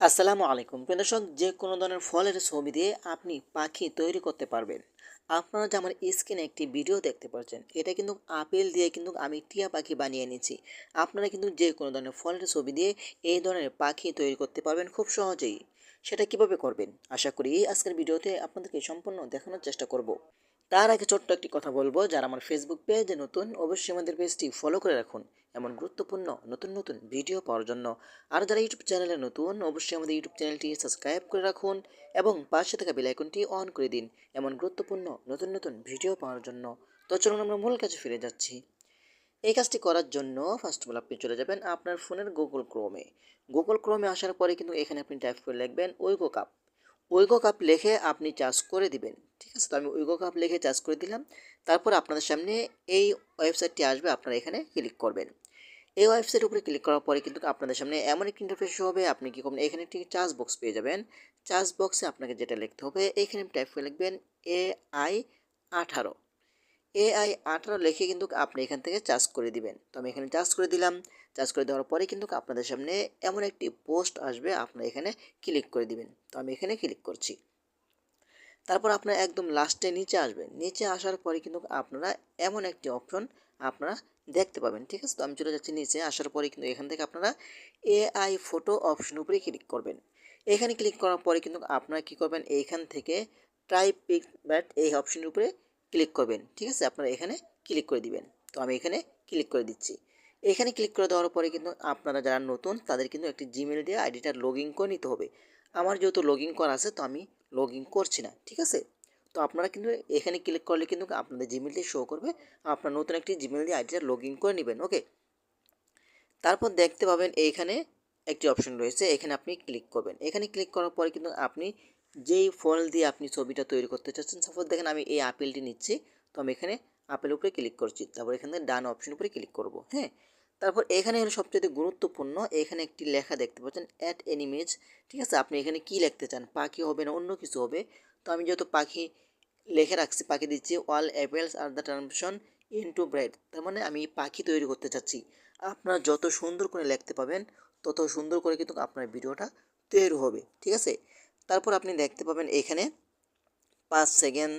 আসসালামু আলাইকুম। দর্শক, যে কোনো ধরনের ফলের ছবি দিয়ে আপনি পাখি তৈরি করতে পারবেন। আপনারা যে আমার স্ক্রিনে একটি ভিডিও দেখতে পাচ্ছেন, এটা কিন্তু আপেল দিয়ে কিন্তু আমি টিয়া পাখি বানিয়ে নিয়েছি আপনারা কিন্তু যে কোনো ধরনের ফলের ছবি দিয়ে এই ধরনের পাখি তৈরি করতে পারবেন খুব সহজেই। সেটা কীভাবে করবেন? আশা করি এই আজকের ভিডিওতে আপনাদেরকে সম্পূর্ণ দেখানোর চেষ্টা করব। তার আগে ছোট্ট একটি কথা বলব যারা আমার ফেসবুক পেজে নতুন, অবশ্যই আমাদের পেজটি ফলো করে রাখুন। এমন গুরুত্বপূর্ণ, নতুন নতুন ভিডিও পাওয়ার জন্য। আর যারা ইউটিউব চ্যানেলে নতুন, অবশ্যই আমাদের ইউটিউব চ্যানেলটি সাবস্ক্রাইব করে রাখুন এবং পাশে থাকা বেলাইকনটি অন করে দিন এমন গুরুত্বপূর্ণ, নতুন নতুন ভিডিও পাওয়ার জন্য। তো চলুন আমরা মূল কাছে ফিরে যাচ্ছি। এই কাজটি করার জন্য ফার্স্ট অফ অল আপনি চলে যাবেন আপনার ফোনের গুগল ক্রোমে গুগল ক্রোমে আসার পরে কিন্তু এখানে আপনি টাইপ করে লিখবেন ওইগো কাপ ওইগো কাপ লিখে আপনি চার্জ করে দিবেন। আছে তো আমি উইগো কাপ লিখে চার্জ করে দিলাম। তারপর আপনাদের সামনে এই ওয়েবসাইটটি আসবে, আপনারা এখানে ক্লিক করবেন। এই ওয়েবসাইটের উপরে ক্লিক করার পরে কিন্তু আপনাদের সামনে এমন একটি ইন্টারফেস হবে, আপনি কি করবেন এখানে একটি চার্জ বক্স পেয়ে যাবেন। চার্জ বক্সে আপনাকে যেটা লিখতে হবে, এখানে টাইপ করে লিখবেন এ আই আঠারো। এ আই আঠারো লিখে কিন্তু আপনি এখান থেকে চার্জ করে দিবেন। তো আমি এখানে চার্জ করে দিলাম। চার্জ করে দেওয়ার পরে কিন্তু আপনাদের সামনে এমন একটি পোস্ট আসবে আপনারা এখানে ক্লিক করে দিবেন। তো আমি এখানে ক্লিক করছি। তারপর আপনারা একদম লাস্টে নিচে আসবেন। নিচে আসার পরে কিন্তু আপনারা এমন একটি অপশন আপনারা দেখতে পাবেন, ঠিক আছে? তো আমি চলে যাচ্ছি নিচে। আসার পরে কিন্তু এখান থেকে আপনারা এআই ফটো অপশন উপরে ক্লিক করবেন। এখানে ক্লিক করার পরে কিন্তু আপনারা কী করবেন? এইখান থেকে ট্রাই পিক ব্যাট এই অপশনের উপরে ক্লিক করবেন, ঠিক আছে? আপনারা এখানে ক্লিক করে দিবেন। তো আমি এখানে ক্লিক করে দিচ্ছি। এখানে ক্লিক করে দেওয়ার পরে কিন্তু আপনারা যারা নতুন, তাদের কিন্তু একটি জিমেল দিয়ে আইডিটা লগ ইন করে নিতে হবে। আমার যেহেতু লগ ইন করা আছে, তো আমি লগ ইন করছি না, ঠিক আছে? তো আপনারা কিন্তু এখানে ক্লিক করলে কিন্তু আপনাদের জিমেলটি শো করবে। আপনার নতুন একটি জিমেল দিয়ে আইডিটা লগ ইন করে নেবেন ওকে তারপর দেখতে পাবেন এইখানে একটি অপশন রয়েছে, এখানে আপনি ক্লিক করবেন। এখানে ক্লিক করার পরে কিন্তু আপনি যেই ফোন দিয়ে আপনি ছবিটা তৈরি করতে চাচ্ছেন সাপোজ দেখেন আমি এই আপেলটি নিচ্ছি, তো আমি এখানে আপেল উপরে ক্লিক করছি। তারপর এখানে ডান অপশন উপরে ক্লিক করব হ্যাঁ? তারপর এখানে হলো সবচেয়ে গুরুত্বপূর্ণ, এখানে একটি লেখা দেখতে পাচ্ছেন অ্যাট এনিমেজ ঠিক আছে? আপনি এখানে কি লিখতে চান? পাখি হবে না, অন্য কিছু হবে। তো আমি যেহেতু পাখি লেখে রাখছি, পাখি দিচ্ছি all apples are the transition into bread তার মানে আমি পাখি তৈরি করতে চাচ্ছি। আপনারা যত সুন্দর করে লিখতে পাবেন তত সুন্দর করে কিন্তু আপনার ভিডিওটা তৈরি হবে, ঠিক আছে? তারপর আপনি দেখতে পাবেন এখানে, পাঁচ সেকেন্ড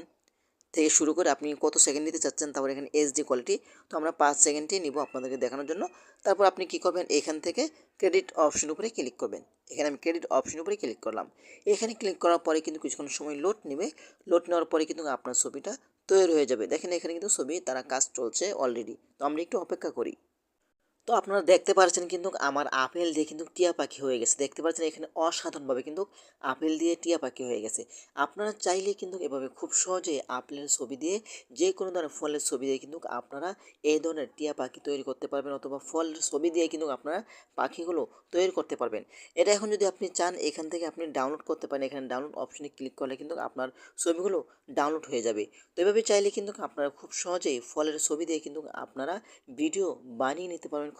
থেকে শুরু করে আপনি কত সেকেন্ড নিতে চাচ্ছেন তারপর এখানে এইচডি কোয়ালিটি তো আমরা পাঁচ সেকেন্ডই নিব আপনাদেরকে দেখানোর জন্য। তারপর আপনি কি করবেন? এখান থেকে ক্রেডিট অপশন উপরে ক্লিক করবেন। এখানে আমি ক্রেডিট অপশন উপরে ক্লিক করলাম। এখানে ক্লিক করার পরে কিন্তু কিছুক্ষণ সময় লোড নেবে। লোড নেওয়ার পরে কিন্তু আপনার ছবিটা তৈরি হয়ে যাবে। দেখেন এখানে কিন্তু ছবি, তারা কাজ চলছে অলরেডি তো আমরা একটু অপেক্ষা করি। তো আপনারা দেখতে পাচ্ছেন কিন্তু আমার আপেল দিয়ে কিন্তু টিয়া পাখি হয়ে গেছে। দেখতে পাচ্ছেন এখানে অসাধারণভাবে কিন্তু আপেল দিয়ে টিয়া পাখি হয়ে গেছে। আপনারা চাইলে কিন্তু এভাবে খুব সহজে আপেলের ছবি দিয়ে যে কোনো ধরনের ফলের ছবি দিয়ে কিন্তু আপনারা এই ধরনের টিয়া পাখি তৈরি করতে পারবেন অথবা ফলের ছবি দিয়ে কিন্তু আপনারা পাখিগুলো তৈরি করতে পারবেন। এটা এখন যদি আপনি চান, এখান থেকে আপনি ডাউনলোড করতে পারেন। এখানে ডাউনলোড অপশনে ক্লিক করলে কিন্তু আপনার ছবিগুলো ডাউনলোড হয়ে যাবে। তো এভাবে চাইলে কিন্তু আপনারা খুব সহজেই ফলের ছবি দিয়ে কিন্তু আপনারা ভিডিও বানিয়ে নিতে পারবেন।